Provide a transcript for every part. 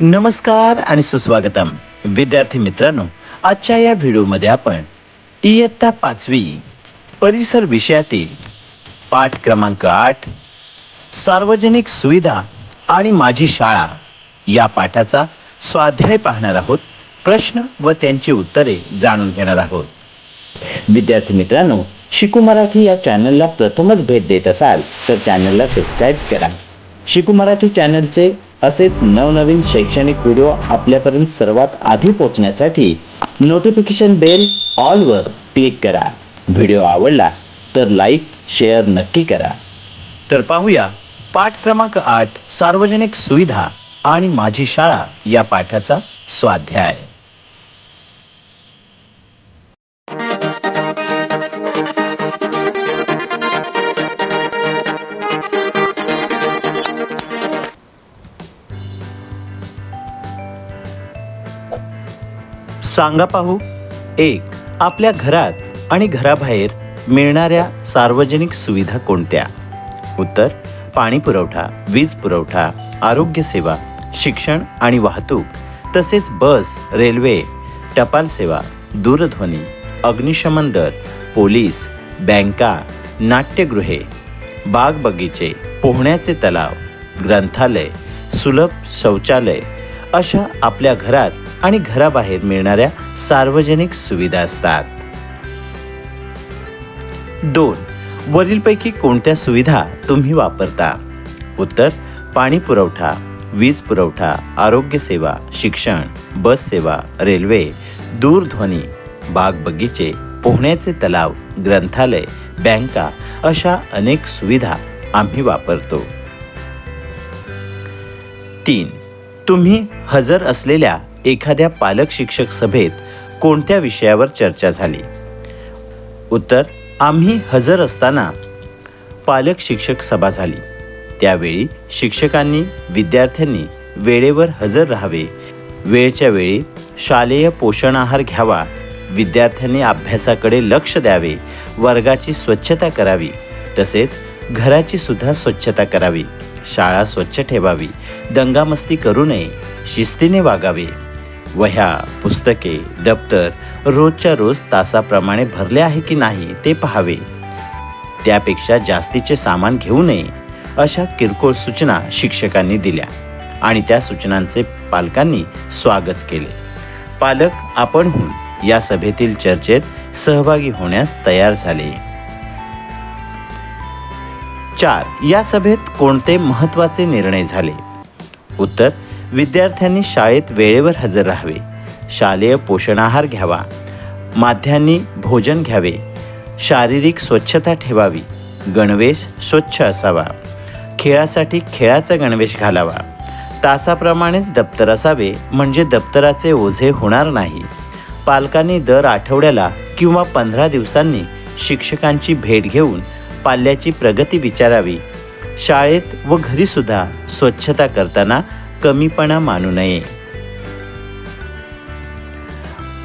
नमस्कार आणि सुस्वागतम. विद्यार्थी मित्रांनो आजच्या या व्हिडिओमध्ये आपण इयत्ता पाचवी परिसर विषयातील पाठ क्रमांक आठ सार्वजनिक सुविधा आणि माझी शाळा या पाठाचा स्वाध्याय पाहणार आहोत. प्रश्न व त्यांची उत्तरे जाणून घेणार आहोत. विद्यार्थी मित्रांनो शिकू मराठी या चॅनलला प्रथमच भेट देत असाल तर चॅनलला सबस्क्राईब करा. शिकू मराठी चॅनलचे असेच नवनवीन शैक्षणिक व्हिडिओ आपल्यापर्यंत सर्वात आधी पोहोचण्यासाठी नोटिफिकेशन बेल ऑलवर क्लिक करा. व्हिडिओ आवडला तर लाईक शेअर नक्की करा. तर पाहूया पाठ क्रमांक आठ सार्वजनिक सुविधा आणि माझी शाळा या पाठाचा स्वाध्याय. सांगा पाहू. एक आपल्या घरात आणि घराबाहेर मिळणाऱ्या सार्वजनिक सुविधा कोणत्या? उत्तर पाणी पुरवठा वीज पुरवठा आरोग्य सेवा शिक्षण आणि वाहतूक तसेच बस रेल्वे टपाल सेवा दूरध्वनी अग्निशमन दल पोलीस बँका नाट्यगृहे बाग बगीचे पोहण्याचे तलाव ग्रंथालय सुलभ शौचालय अशा आपल्या घरात आणि घराबाहेर मिळणाऱ्या सार्वजनिक सुविधा असतात. दोन वरीलपैकी कोणत्या सुविधा तुम्ही वापरता? उत्तर पाणी पुरवठा वीज पुरवठा आरोग्यसेवा शिक्षण बस सेवा रेल्वे दूरध्वनी बाग बगीचे पोहण्याचे तलाव ग्रंथालय बँका अशा अनेक सुविधा आम्ही वापरतो. तीन तुम्ही हजर असलेल्या एखाद्या पालक शिक्षक सभेत कोणत्या विषयावर चर्चा झाली? उत्तर आम्ही हजर असताना पालक शिक्षक सभा झाली. त्यावेळी शिक्षकांनी विद्यार्थ्यांनी वेळेवर हजर राहावे. वेळच्या वेळी शालेय पोषण आहार घ्यावा. विद्यार्थ्यांनी अभ्यासाकडे लक्ष द्यावे. वर्गाची स्वच्छता करावी. तसेच घराची सुद्धा स्वच्छता करावी. शाळा स्वच्छ ठेवावी. दंगामस्ती करू नये. शिस्तीने वागावे. वह्या पुस्तके दप्तर रोजच्या रोज तासाप्रमाणे भरले आहे की नाही ते पाहावे. त्यापेक्षा जास्तीचे सामान घेऊ नये अशा किरकोळ सूचना शिक्षकांनी दिल्या आणि त्या सूचनांचे पालकांनी स्वागत केले. पालक आपणहून या सभेतील चर्चेत सहभागी होण्यास तयार झाले. चार. या सभेत कोणते महत्त्वाचे निर्णय झाले? उत्तर विद्यार्थ्यांनी शाळेत वेळेवर हजर राहावे. शालेय पोषणाहार घ्यावा. माध्यांनी भोजन घ्यावे. शारीरिक स्वच्छता ठेवावी. गणवेश स्वच्छ असावा. खेळासाठी खेळाचा गणवेश घालावा. तासाप्रमाणेच दप्तर असावे म्हणजे दप्तराचे ओझे होणार नाही. पालकांनी दर आठवड्याला किंवा पंधरा दिवसांनी शिक्षकांची भेट घेऊन पाल्याची प्रगती विचारावी. शाळेत व घरीसुद्धा स्वच्छता करताना कमीपणा मानू नये.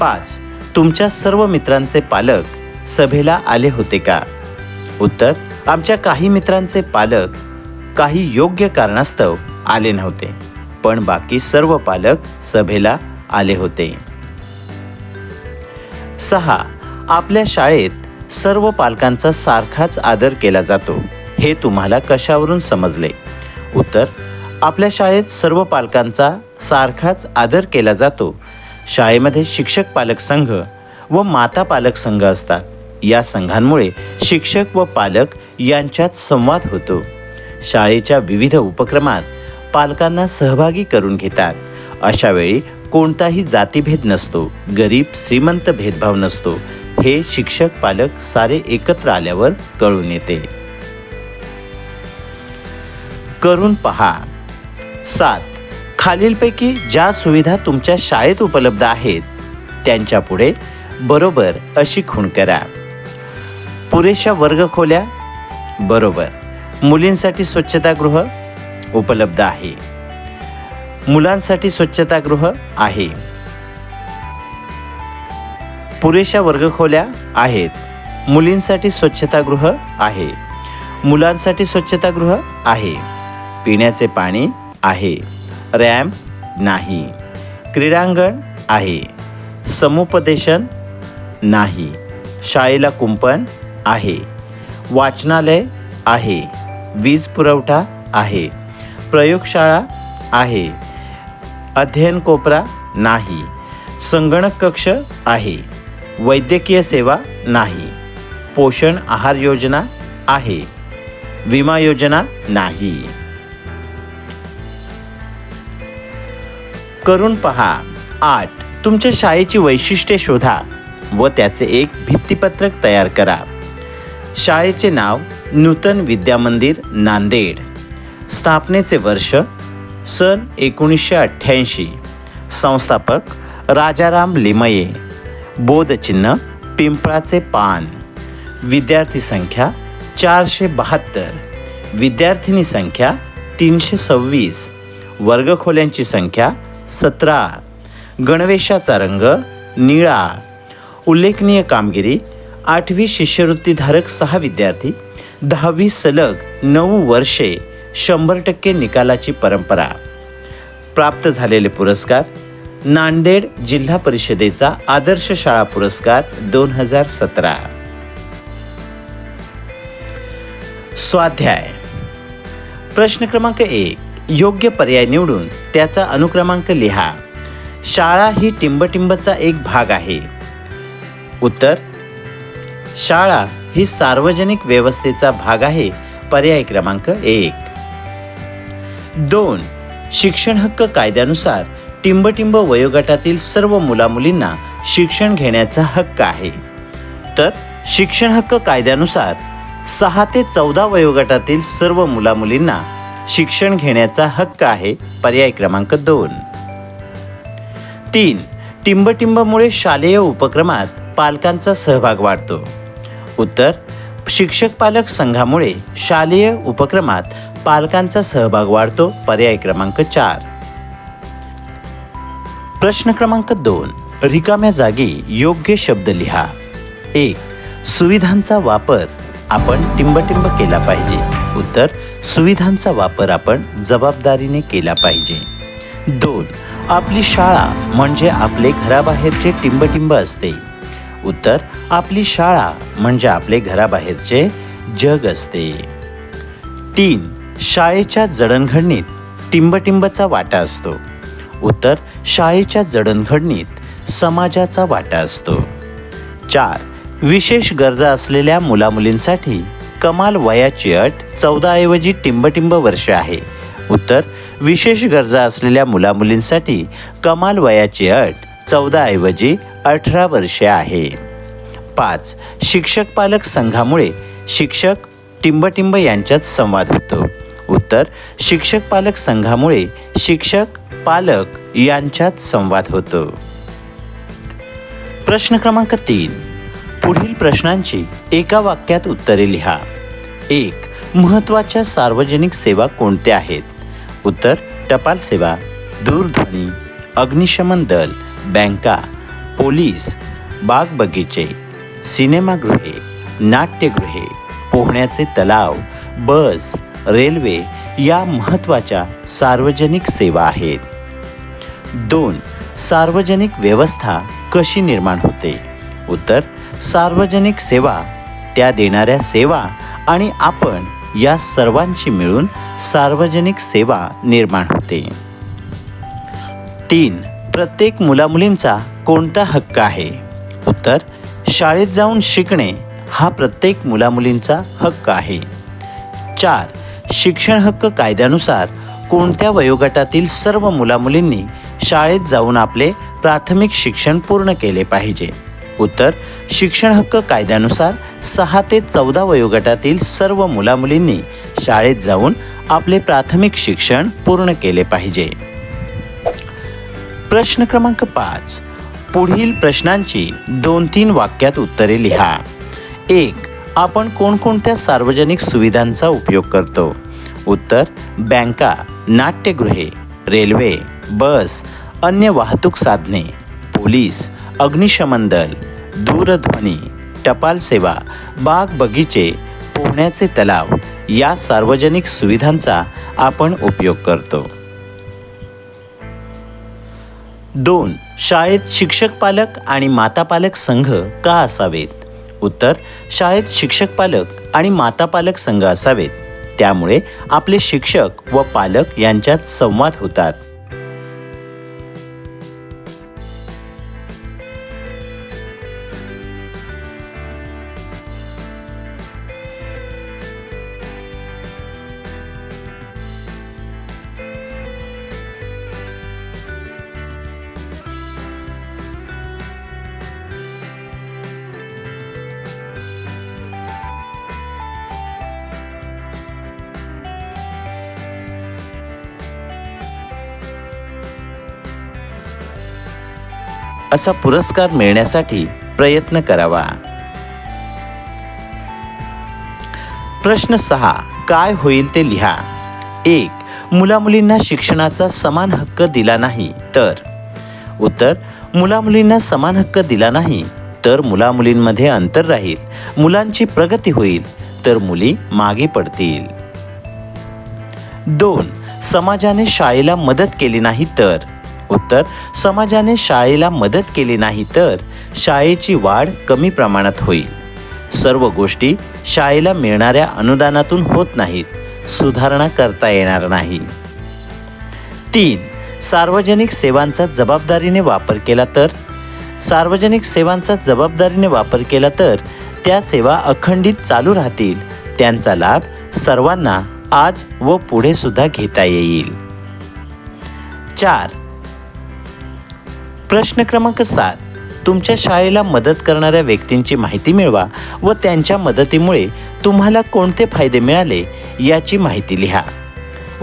पाच. तुमच्या सर्व मित्रांचे पालक सभेला आले होते का? उत्तर आमच्या काही मित्रांचे पालक काही योग्य कारणास्तव आले नव्हते पण बाकी सर्व पालक सभेला आले होते. सहा. आपल्या शाळेत सर्व पालकांचा सारखाच आदर केला जातो हे तुम्हाला कशावरून समजले? उत्तर आपल्या शाळेत सर्व पालकांचा सारखाच आदर केला जातो. शाळेमध्ये शिक्षक पालक संघ व माता पालक संघ असतात. या संघांमुळे शिक्षक व पालक यांच्यात संवाद होतो. शाळेच्या विविध उपक्रमात पालकांना सहभागी करून घेतात. अशा वेळी कोणताही जातीभेद नसतो. गरीब श्रीमंत भेदभाव नसतो. हे शिक्षक पालक सारे एकत्र आल्यावर कळून येते. करून पहा. सात. खालीलपैकी ज्या सुविधा तुमच्या शाळेत उपलब्ध आहेत त्यांच्या पुढे बरोबर अशी खूण करा. पुरेशा वर्गखोल्या बरोबर. मुलींसाठी स्वच्छतागृह उपलब्ध आहे. मुलांसाठी स्वच्छतागृह आहे. पुरेशा वर्गखोल्या आहेत. मुलींसाठी स्वच्छतागृह आहे. मुलांसाठी स्वच्छतागृह आहे. पिण्याचे पाणी आहे. रॅम्प नाही. क्रीडांगण आहे. समुपदेशन नाही. शाळेला कुंपण आहे. वाचनालय आहे. वीज पुरवठा आहे. प्रयोगशाळा आहे. अध्ययन कोपरा नाही. संगणक कक्ष आहे. वैद्यकीय सेवा नाही. पोषण आहार योजना आहे. विमा योजना नाही. करून पहा. आठ. तुमच्या शाळेची वैशिष्ट्ये शोधा व त्याचे एक भित्तीपत्रक तयार करा. शाळेचे नाव नूतन विद्यामंदिर नांदेड. स्थापनेचे वर्ष सन एकोणीसशे अठ्ठ्याऐंशी. संस्थापक राजाराम लिमये. बोधचिन्ह पिंपळाचे पान. विद्यार्थी संख्या चारशे बहात्तर. विद्यार्थिनी संख्या तीनशे सव्वीस. वर्गखोल्यांची संख्या सतरा. गणवेशाचा रंग निळा. उल्लेखनीय कामगिरी आठवी शिष्यवृत्तीधारक सहा विद्यार्थी दहावी सलग नऊ वर्षे शंभर टक्के निकालाची परंपरा. प्राप्त झालेले पुरस्कार नांदेड जिल्हा परिषदेचा आदर्श शाळा पुरस्कार दोन हजार सतरा. स्वाध्याय. प्रश्न क्रमांक एक. योग्य पर्याय निवडून त्याचा अनुक्रमांक लिहा. शाळा ही टिंबटिंबचा एक भाग आहे. उत्तर शाळा ही सार्वजनिक व्यवस्थेचा भाग आहे. पर्याय क्रमांक एक. दोन शिक्षण हक्क कायद्यानुसार टिंबटिंब वयोगटातील सर्व मुलामुलींना शिक्षण घेण्याचा हक्क आहे. तर शिक्षण हक्क कायद्यानुसार सहा ते चौदा वयोगटातील सर्व मुलामुलींना शिक्षण घेण्याचा हक्क आहे पर्याय क्रमांक दोन. तीन टिंबटिंबमुळे शालेय उपक्रमात पालकांचा सहभाग वाढतो. उत्तर शिक्षक पालक संघामुळे शालेय उपक्रमात पालकांचा सहभाग वाढतो पर्याय क्रमांक चार. प्रश्न क्रमांक दोन रिकाम्या जागी योग्य शब्द लिहा. एक सुविधांचा वापर आपण टिंबटिंब केला पाहिजे. उत्तर सुविधांचा वापर आपण जबाबदारीने केला पाहिजे. दोन आपली शाळा म्हणजे आपले घराबाहेरचे टिंबटिंब असते. उत्तर आपली शाळा म्हणजे आपले घराबाहेरचे जग असते. तीन शाळेच्या जडणघडणीत टिंबटिंबचा वाटा असतो. उत्तर शाळेच्या जडणघडणीत समाजाचा वाटा असतो. चार विशेष गरजा असलेल्या मुलामुलींसाठी कमाल वयाची अट चौदाऐवजी टिंबटिंब वर्ष आहे. उत्तर विशेष गरजा असलेल्या मुलामुलींसाठी कमाल वयाची अट चौदाऐवजी अठरा वर्षे आहे. पाच शिक्षक पालक संघामुळे शिक्षक टिंबटिंब यांच्यात संवाद होतो. उत्तर शिक्षक पालक संघामुळे शिक्षक पालक यांच्यात संवाद होतो. प्रश्न क्रमांक तीन. पुढील प्रश्नांची एका वाक्यात उत्तरे लिहा. एक महत्त्वाच्या सार्वजनिक सेवा कोणत्या आहेत? उत्तर टपाल सेवा दूरध्वनी अग्निशमन दल बँका पोलीस बाग बगीचे सिनेमागृहे नाट्यगृहे पोहण्याचे तलाव बस रेल्वे या महत्त्वाच्या सार्वजनिक सेवा आहेत. दोन सार्वजनिक व्यवस्था कशी निर्माण होते? उत्तर सार्वजनिक सेवा त्या देणाऱ्या सेवा आणि आपण या सर्वांची मिळून सार्वजनिक सेवा निर्माण होते. तीन प्रत्येक मुलामुलींचा कोणता हक्क आहे? उत्तर शाळेत जाऊन शिकणे हा प्रत्येक मुलामुलींचा हक्क आहे. चार शिक्षण हक्क कायद्यानुसार कोणत्या वयोगटातील सर्व मुलामुलींनी शाळेत जाऊन आपले प्राथमिक शिक्षण पूर्ण केले पाहिजे? उत्तर शिक्षण हक्क कायद्यानुसार सहा ते चौदा वयोगटातील सर्व मुलामुलींनी शाळेत जाऊन आपले प्राथमिक शिक्षण पूर्ण केले पाहिजे. प्रश्न क्रमांक पाच. पुढील प्रश्नांची दोन तीन वाक्यात उत्तरे लिहा. एक आपण कोणकोणत्या सार्वजनिक सुविधांचा उपयोग करतो? उत्तर बँका नाट्यगृहे रेल्वे बस अन्य वाहतूक साधने पोलीस अग्निशमन दल दूरध्वनी टपाल सेवा बाग बगीचे पोहण्याचे तलाव या सार्वजनिक सुविधांचा आपण उपयोग करतो. दोन शाळेत शिक्षक पालक आणि माता पालक संघ का असावेत? उत्तर शाळेत शिक्षक पालक आणि माता पालक संघ असावेत. त्यामुळे आपले शिक्षक व पालक यांच्यात संवाद होतात. असा पुरस्कार मिळण्यासाठी प्रयत्न करावा. प्रश्न सहा काय होईल ते लिहा. एक मुलामुलींना शिक्षणाचा समान हक्क दिला नाही तर. उत्तर मुलामुलींना समान हक्क दिला नाही तर मुलामुलींमध्ये अंतर राहील. मुलांची प्रगती होईल तर मुली मागे पडतील. दोन समाजाने शाळेला मदत केली नाही तर. उत्तर समाजाने शाळेला मदत केली नाही तर शाळेची वाढ कमी प्रमाणात होईल. सर्व गोष्टी शाळेला मिळणाऱ्या अनुदानातून होत नाहीत सुधारणा करता येणार नाही. तीन सार्वजनिक सेवांचा जबाबदारीने वापर केला तर? सार्वजनिक सेवांचा जबाबदारीने वापर केला तर त्या सेवा अखंडित चालू राहतील त्यांचा लाभ सर्वांना आज व पुढे सुद्धा घेता येईल. चार प्रश्न क्रमांक सात. तुमच्या शाळेला मदत करणाऱ्या व्यक्तींची माहिती मिळवा व त्यांच्या मदतीमुळे तुम्हाला कोणते फायदे मिळाले याची माहिती लिहा.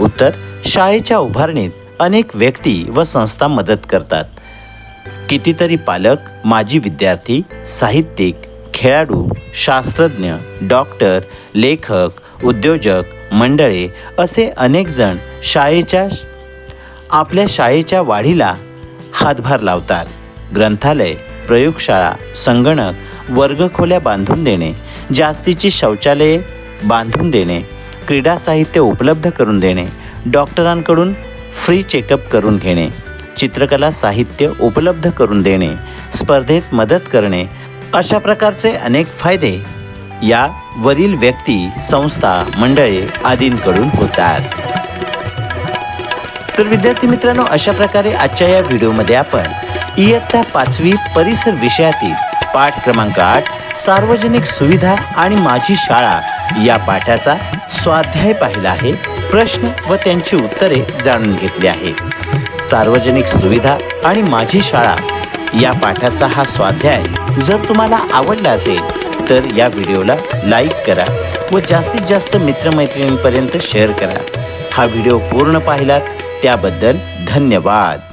उत्तर शाळेच्या उभारणीत अनेक व्यक्ती व संस्था मदत करतात. कितीतरी पालक माजी विद्यार्थी साहित्यिक खेळाडू शास्त्रज्ञ डॉक्टर लेखक उद्योजक मंडळे असे अनेक जण शाळेच्या आपल्या शाळेच्या वाढीला हातभार लावतात. ग्रंथालय प्रयोगशाळा संगणक वर्गखोल्या बांधून देणे जास्तीची शौचालये बांधून देणे क्रीडा साहित्य उपलब्ध करून देणे डॉक्टरांकडून फ्री चेकअप करून घेणे चित्रकला साहित्य उपलब्ध करून देणे स्पर्धेत मदत करणे अशा प्रकारचे अनेक फायदे या वरील व्यक्ती संस्था मंडळे आदींकडून होतात. तर विद्यार्थी मित्रांनो अशा प्रकारे आजच्या या व्हिडिओमध्ये आपण इयत्ता पाचवी परिसर विषयातील पाठ क्रमांक आठ सार्वजनिक सुविधा आणि माझी शाळा या पाठाचा स्वाध्याय पाहिला आहे. प्रश्न व त्यांची उत्तरे जाणून घेतली आहेत. सार्वजनिक सुविधा आणि माझी शाळा या पाठाचा हा स्वाध्याय जर तुम्हाला आवडला असेल तर या व्हिडिओला लाईक करा व जास्तीत जास्त मित्रमैत्रिणींपर्यंत शेअर करा. हा व्हिडिओ पूर्ण पाहिलात त्याबद्दल धन्यवाद.